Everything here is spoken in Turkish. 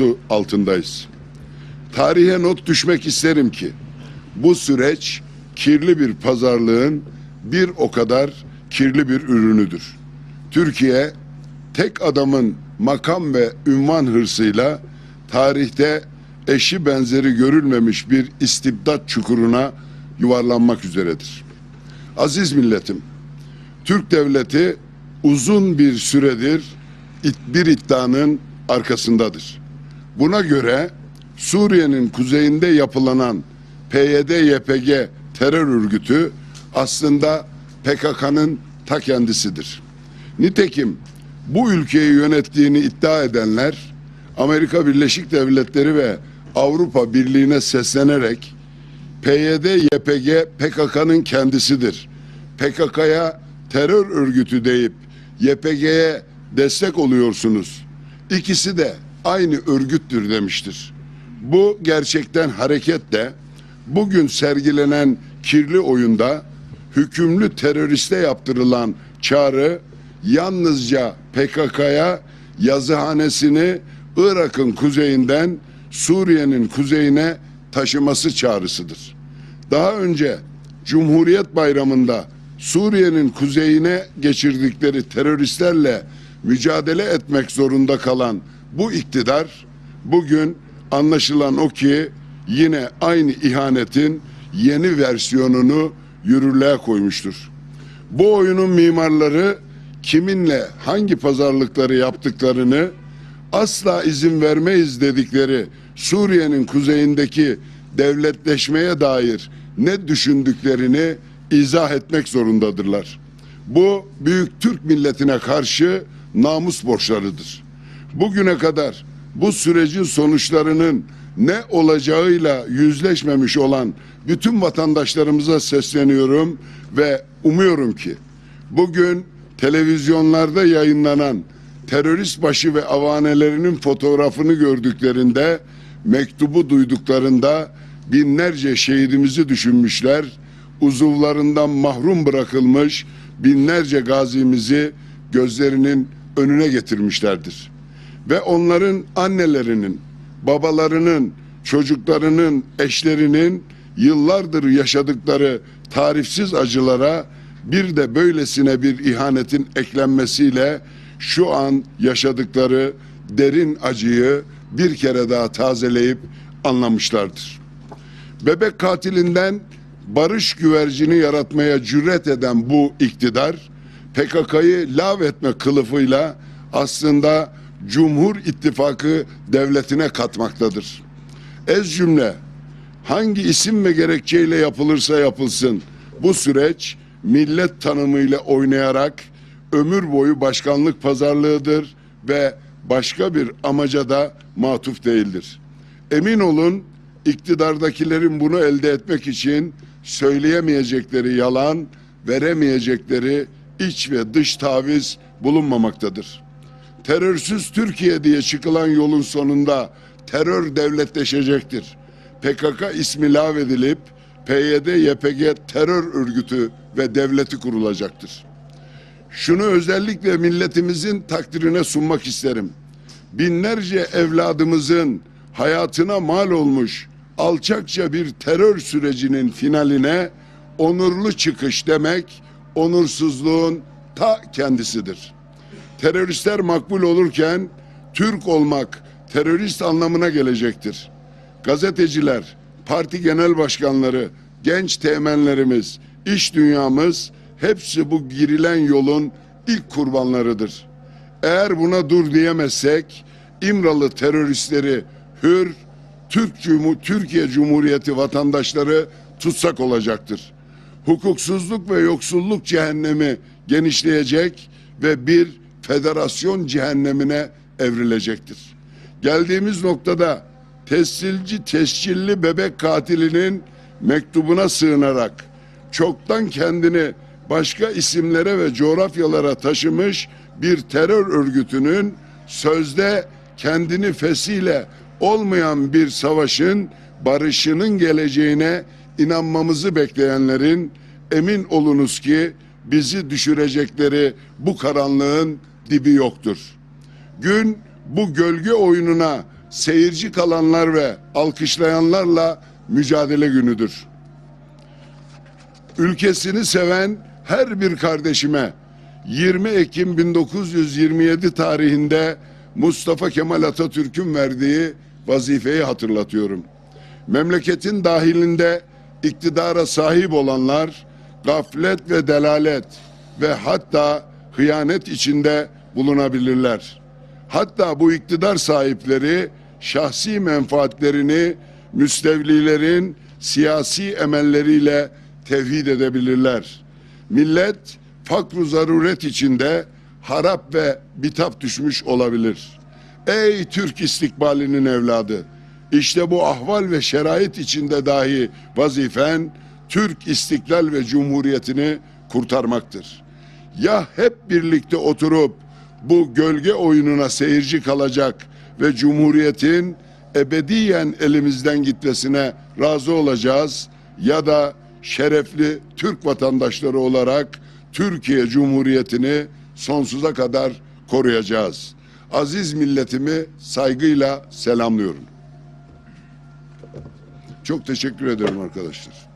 teşkilatı altındayız. Tarihe not düşmek isterim ki bu süreç kirli bir pazarlığın bir o kadar kirli bir ürünüdür. Türkiye tek adamın makam ve ünvan hırsıyla tarihte eşi benzeri görülmemiş bir istibdat çukuruna yuvarlanmak üzeredir. Aziz milletim, Türk devleti uzun bir süredir bir iddianın arkasındadır. Buna göre Suriye'nin kuzeyinde yapılanan PYD-YPG terör örgütü aslında PKK'nın ta kendisidir. Nitekim bu ülkeyi yönettiğini iddia edenler Amerika Birleşik Devletleri ve Avrupa Birliği'ne seslenerek PYD-YPG PKK'nın kendisidir. PKK'ya terör örgütü deyip YPG'ye destek oluyorsunuz. İkisi de aynı örgüttür demiştir. Bu gerçekten hareketle bugün sergilenen kirli oyunda hükümlü teröriste yaptırılan çağrı yalnızca PKK'ya yazıhanesini Irak'ın kuzeyinden Suriye'nin kuzeyine taşıması çağrısıdır. Daha önce Cumhuriyet Bayramı'nda Suriye'nin kuzeyine geçirdikleri teröristlerle mücadele etmek zorunda kalan bu iktidar bugün anlaşılan o ki yine aynı ihanetin yeni versiyonunu yürürlüğe koymuştur. Bu oyunun mimarları kiminle hangi pazarlıkları yaptıklarını asla izin vermeyiz dedikleri Suriye'nin kuzeyindeki devletleşmeye dair ne düşündüklerini izah etmek zorundadırlar. Bu büyük Türk milletine karşı namus borçlarıdır. Bugüne kadar bu sürecin sonuçlarının ne olacağıyla yüzleşmemiş olan bütün vatandaşlarımıza sesleniyorum ve umuyorum ki bugün televizyonlarda yayınlanan terörist başı ve avanelerinin fotoğrafını gördüklerinde mektubu duyduklarında binlerce şehidimizi düşünmüşler, uzuvlarından mahrum bırakılmış binlerce gazimizi gözlerinin önüne getirmişlerdir. Ve onların annelerinin, babalarının, çocuklarının, eşlerinin yıllardır yaşadıkları tarifsiz acılara bir de böylesine bir ihanetin eklenmesiyle şu an yaşadıkları derin acıyı bir kere daha tazeleyip anlamışlardır. Bebek katilinden barış güvercini yaratmaya cüret eden bu iktidar PKK'yı lav etme kılıfıyla aslında Cumhur İttifakı devletine katmaktadır. Ez cümle hangi isim ve gerekçeyle yapılırsa yapılsın bu süreç millet tanımıyla oynayarak ömür boyu başkanlık pazarlığıdır ve başka bir amaca da matuf değildir. Emin olun iktidardakilerin bunu elde etmek için söyleyemeyecekleri yalan, veremeyecekleri iç ve dış taviz bulunmamaktadır. Terörsüz Türkiye diye çıkılan yolun sonunda terör devletleşecektir. PKK ismi lağvedilip PYD, YPG terör örgütü ve devleti kurulacaktır. Şunu özellikle milletimizin takdirine sunmak isterim. Binlerce evladımızın hayatına mal olmuş alçakça bir terör sürecinin finaline onurlu çıkış demek onursuzluğun ta kendisidir. Teröristler makbul olurken Türk olmak terörist anlamına gelecektir. Gazeteciler, parti genel başkanları, genç teğmenlerimiz, iş dünyamız hepsi bu girilen yolun ilk kurbanlarıdır. Eğer buna dur diyemezsek İmralı teröristleri hür Türk Cumu- Türkiye Cumhuriyeti vatandaşları tutsak olacaktır. Hukuksuzluk ve yoksulluk cehennemi genişleyecek ve bir federasyon cehennemine evrilecektir. Geldiğimiz noktada tescilci tescilli bebek katilinin mektubuna sığınarak çoktan kendini başka isimlere ve coğrafyalara taşımış bir terör örgütünün sözde kendini fesiyle olmayan bir savaşın barışının geleceğine inanmamızı bekleyenlerin emin olunuz ki bizi düşürecekleri bu karanlığın dibi yoktur. Gün bu gölge oyununa seyirci kalanlar ve alkışlayanlarla mücadele günüdür. Ülkesini seven her bir kardeşime 20 Ekim 1927 tarihinde Mustafa Kemal Atatürk'ün verdiği vazifeyi hatırlatıyorum. Memleketin dahilinde iktidara sahip olanlar gaflet ve delalet ve hatta hıyanet içinde bulunabilirler. Hatta bu iktidar sahipleri şahsi menfaatlerini müstevlilerin siyasi emelleriyle tevhid edebilirler. Millet fakru zaruret içinde harap ve bitap düşmüş olabilir. Ey Türk istikbalinin evladı! İşte bu ahval ve şerait içinde dahi vazifen Türk istiklal ve cumhuriyetini kurtarmaktır. Ya hep birlikte oturup bu gölge oyununa seyirci kalacak ve cumhuriyetin ebediyen elimizden gitmesine razı olacağız ya da şerefli Türk vatandaşları olarak Türkiye Cumhuriyeti'ni sonsuza kadar koruyacağız. Aziz milletimi saygıyla selamlıyorum. Çok teşekkür ederim arkadaşlar.